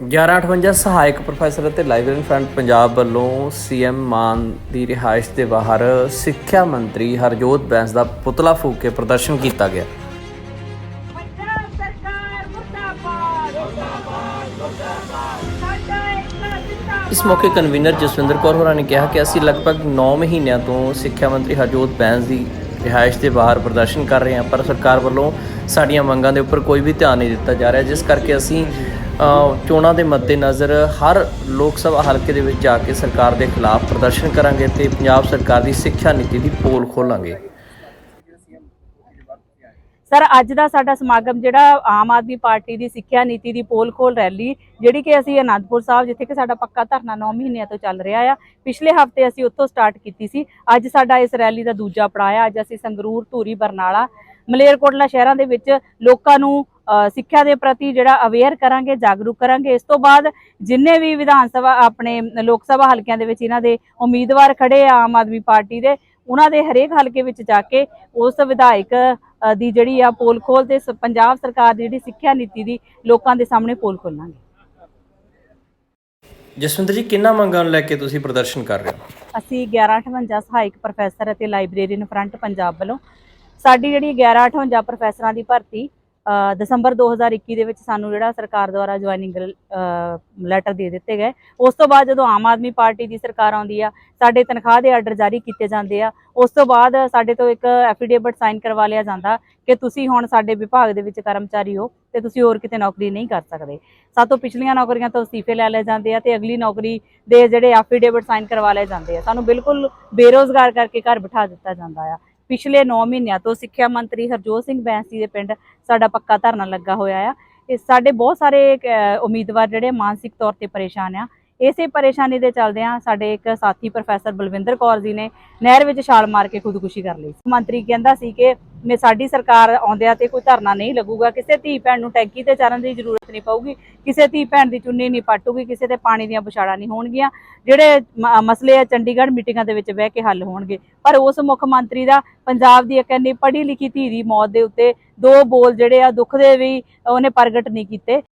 1158 ਸਹਾਇਕ ਪ੍ਰੋਫੈਸਰ ਅਤੇ library front Punjab ਵੱਲੋਂ ਸੀਐਮ ਮਾਨ ਦੀ ਰਿਹਾਇਸ਼ ਦੇ ਬਾਹਰ ਸਿੱਖਿਆ ਮੰਤਰੀ ਹਰਜੋਤ ਬੈਂਸ ਦਾ ਪੁਤਲਾ ਫੂਕ ਕੇ ਪ੍ਰਦਰਸ਼ਨ ਕੀਤਾ ਗਿਆ। ਇਸ ਮੌਕੇ ਕਨਵੀਨਰ ਜਸਵਿੰਦਰ ਕੌਰ ਹੋਰਾਂ ਨੇ ਕਿਹਾ ਕਿ ਅਸੀਂ ਲਗਭਗ 9 ਮਹੀਨਿਆਂ ਤੋਂ ਸਿੱਖਿਆ ਮੰਤਰੀ ਹਰਜੋਤ ਬੈਂਸ ਦੀ ਰਿਹਾਇਸ਼ ਦੇ ਬਾਹਰ ਪ੍ਰਦਰਸ਼ਨ ਕਰ ਰਹੇ ਹਾਂ ਪਰ ਸਰਕਾਰ ਵੱਲੋਂ ਸਾਡੀਆਂ ਮੰਗਾਂ ਦੇ ਉੱਪਰ ਕੋਈ ਵੀ ਧਿਆਨ ਨਹੀਂ ਦਿੱਤਾ ਜਾ ਰਿਹਾ, ਜਿਸ ਕਰਕੇ ਅਸੀਂ ਚੋਣਾਂ ਦੇ ਮੱਦੇਨਜ਼ਰ ਹਰ ਲੋਕ ਸਭਾ ਹਲਕੇ ਦੇ ਵਿੱਚ ਜਾ ਕੇ ਸਰਕਾਰ ਦੇ ਖਿਲਾਫ ਪ੍ਰਦਰਸ਼ਨ ਕਰਾਂਗੇ ਤੇ ਪੰਜਾਬ ਸਰਕਾਰ ਦੀ ਸਿੱਖਿਆ ਨੀਤੀ ਦੀ ਪੋਲ ਖੋਲਾਂਗੇ। ਸਰ, ਅੱਜ ਦਾ ਸਾਡਾ ਸਮਾਗਮ ਜਿਹੜਾ ਆਮ ਆਦਮੀ ਪਾਰਟੀ ਦੀ ਸਿੱਖਿਆ ਨੀਤੀ ਦੀ ਪੋਲ ਖੋਲ ਰੈਲੀ, ਜਿਹੜੀ ਕਿ ਅਸੀਂ ਅਨੰਦਪੁਰ ਸਾਹਿਬ, ਜਿੱਥੇ ਕਿ ਸਾਡਾ ਪੱਕਾ ਧਰਨਾ 9 ਮਹੀਨਿਆਂ ਤੋਂ ਚੱਲ ਰਿਹਾ ਆ, ਪਿਛਲੇ ਹਫ਼ਤੇ ਅਸੀਂ ਉੱਥੋਂ ਸਟਾਰਟ ਕੀਤੀ ਸੀ। ਅੱਜ ਸਾਡਾ ਇਸ ਰੈਲੀ ਦਾ ਦੂਜਾ ਪੜਾਅ ਆ, ਅੱਜ ਅਸੀਂ ਸੰਗਰੂਰ ਧੂਰੀ ਬਰਨਾਲਾ ਮਲੇਰਕੋਟਲਾ ਸ਼ਹਿਰਾਂ ਦੇ ਵਿੱਚ ਲੋਕਾਂ ਨੂੰ ਸਿੱਖਿਆ ਦੇ ਪ੍ਰਤੀ ਜਿਹੜਾ ਅਵੇਅਰ ਕਰਾਂਗੇ ਜਾਗਰੂਕ ਕਰਾਂਗੇ। ਇਸ ਤੋਂ ਬਾਅਦ ਜਿੰਨੇ ਵੀ ਵਿਧਾਨ ਸਭਾ ਆਪਣੇ ਲੋਕ ਸਭਾ ਹਲਕਿਆਂ ਦੇ ਵਿੱਚ ਇਹਨਾਂ ਦੇ ਉਮੀਦਵਾਰ ਖੜੇ ਆ ਆਮ ਆਦਮੀ ਪਾਰਟੀ ਦੇ ਉਹਨਾਂ ਦੇ ਹਰੇਕ ਹਲਕੇ ਵਿੱਚ ਜਾ ਕੇ ਉਸ ਵਿਧਾਇਕ ਦੀ ਜਿਹੜੀ ਆ ਪੋਲ ਖੋਲ ਤੇ ਪੰਜਾਬ ਸਰਕਾਰ ਦੀ ਜਿਹੜੀ ਸਿੱਖਿਆ ਨੀਤੀ ਦੀ ਲੋਕਾਂ ਦੇ ਸਾਹਮਣੇ ਪੋਲ ਖੋਲਾਂਗੇ। ਜਸਵਿੰਦਰ ਜੀ ਕਿੰਨਾ ਮੰਗਾਂ ਨੂੰ ਲੈ ਕੇ ਤੁਸੀਂ ਪ੍ਰਦਰਸ਼ਨ ਕਰ ਰਹੇ ਹੋ? ਅਸੀਂ 1158 ਸਹਾਇਕ ਪ੍ਰੋਫੈਸਰ ਅਤੇ ਲਾਇਬ੍ਰੇਰੀਅਨ ਫਰੰਟ ਪੰਜਾਬ ਵੱਲੋਂ ਸਾਡੀ ਜਿਹੜੀ 1158 ਪ੍ਰੋਫੈਸਰਾਂ ਦੀ ਭਰਤੀ ਅ, ਦਸੰਬਰ 2021 ਦੇ ਵਿੱਚ ਸਾਨੂੰ ਜਿਹੜਾ ਸਰਕਾਰ ਦੁਆਰਾ ਜੁਆਇਨਿੰਗ ਲੈਟਰ ਦੇ ਦਿੱਤੇ ਗਏ। ਉਸ ਤੋਂ ਬਾਅਦ ਜਦੋਂ ਆਮ ਆਦਮੀ ਪਾਰਟੀ ਦੀ ਸਰਕਾਰ ਆਉਂਦੀ ਆ ਸਾਡੇ ਤਨਖਾਹ ਦੇ ਆਰਡਰ ਜਾਰੀ ਕੀਤੇ ਜਾਂਦੇ ਆ। ਉਸ ਤੋਂ ਬਾਅਦ ਸਾਡੇ ਤੋਂ ਇੱਕ ਐਫੀਡੇਵਿਟ ਸਾਈਨ ਕਰਵਾ ਲਿਆ ਜਾਂਦਾ ਕਿ ਤੁਸੀਂ ਹੁਣ ਸਾਡੇ ਵਿਭਾਗ ਦੇ ਵਿੱਚ ਕਰਮਚਾਰੀ ਹੋ ਤੇ ਤੁਸੀਂ ਹੋਰ ਕਿਤੇ ਨੌਕਰੀ ਨਹੀਂ ਕਰ ਸਕਦੇ। ਸਾਤੋਂ ਪਿਛਲੀਆਂ ਨੌਕਰੀਆਂ ਤੋਂ ਅਸਤੀਫੇ ਲੈ ਲਏ ਜਾਂਦੇ ਆ ਤੇ ਅਗਲੀ ਨੌਕਰੀ ਦੇ ਜਿਹੜੇ ਐਫੀਡੇਵਿਟ ਸਾਈਨ ਕਰਵਾ ਲਏ ਜਾਂਦੇ ਆ। ਸਾਨੂੰ ਬਿਲਕੁਲ ਬੇਰੋਜ਼ਗਾਰ ਕਰਕੇ ਘਰ ਬਿਠਾ ਦਿੱਤਾ ਜਾਂਦਾ ਆ। ਪਿਛਲੇ 9 ਮਹੀਨਿਆਂ ਤੋਂ ਸਿੱਖਿਆ ਮੰਤਰੀ ਹਰਜੋਤ ਸਿੰਘ ਬੈਂਸੀ ਦੇ ਪਿੰਡ ਸਾਡਾ ਪੱਕਾ ਧਰਨਾ ਲੱਗਾ ਹੋਇਆ ਆ। ਇਹ ਸਾਡੇ ਬਹੁਤ ਸਾਰੇ ਅਹ, ਉਮੀਦਵਾਰ ਜਿਹੜੇ ਮਾਨਸਿਕ ਤੌਰ ਤੇ ਪਰੇਸ਼ਾਨ ਆ। ਇਸੇ ਪਰੇਸ਼ਾਨੀ ਦੇ ਚੱਲਦਿਆਂ ਸਾਡੇ ਇੱਕ ਸਾਥੀ ਪ੍ਰੋਫੈਸਰ ਬਲਵਿੰਦਰ ਕੌਰ ਜੀ ਨੇ ਨਹਿਰ ਵਿੱਚ ਛਾਲ ਮਾਰ ਕੇ ਖੁਦਕੁਸ਼ੀ ਕਰ ਲਈ ਮੰਤਰੀ ਕਹਿੰਦਾ ਸੀ ਕਿ ਮੈਂ ਸਾਡੀ ਸਰਕਾਰ ਆਉਂਦਿਆਂ ਤੇ ਕੋਈ ਧਰਨਾ ਨਹੀਂ ਲੱਗੂਗਾ, ਕਿਸੇ ਧੀ ਭੈਣ ਨੂੰ ਟੈਂਕੀ ਤੇ ਚਰਨ ਦੀ ਜ਼ਰੂਰਤ ਨਹੀਂ ਪਊਗੀ, ਕਿਸੇ ਧੀ ਭੈਣ ਦੀ ਚੁੰਨੀ ਨਹੀਂ ਪਾਟੂਗੀ, ਕਿਸੇ ਤੇ ਪਾਣੀ ਦੀਆਂ ਬੁਛਾੜਾਂ ਨਹੀਂ ਹੋਣਗੀਆਂ, ਜਿਹੜੇ ਮ- ਮਸਲੇ ਆ ਚੰਡੀਗੜ੍ਹ ਮੀਟਿੰਗਾਂ ਦੇ ਵਿੱਚ ਬਹਿ ਕੇ ਹੱਲ ਹੋਣਗੇ। ਪਰ ਉਸ ਮੁੱਖ ਮੰਤਰੀ ਦਾ ਪੰਜਾਬ ਦੀ ਇੱਕ ਇੰਨੀ ਪੜ੍ਹੀ ਲਿਖੀ ਧੀ ਦੀ ਮੌਤ ਦੇ ਉੱਤੇ ਦੋ ਬੋਲ ਜਿਹੜੇ ਆ ਦੁੱਖ ਦੇ ਵੀ ਉਹਨੇ ਪ੍ਰਗਟ ਨਹੀਂ ਕੀਤੇ।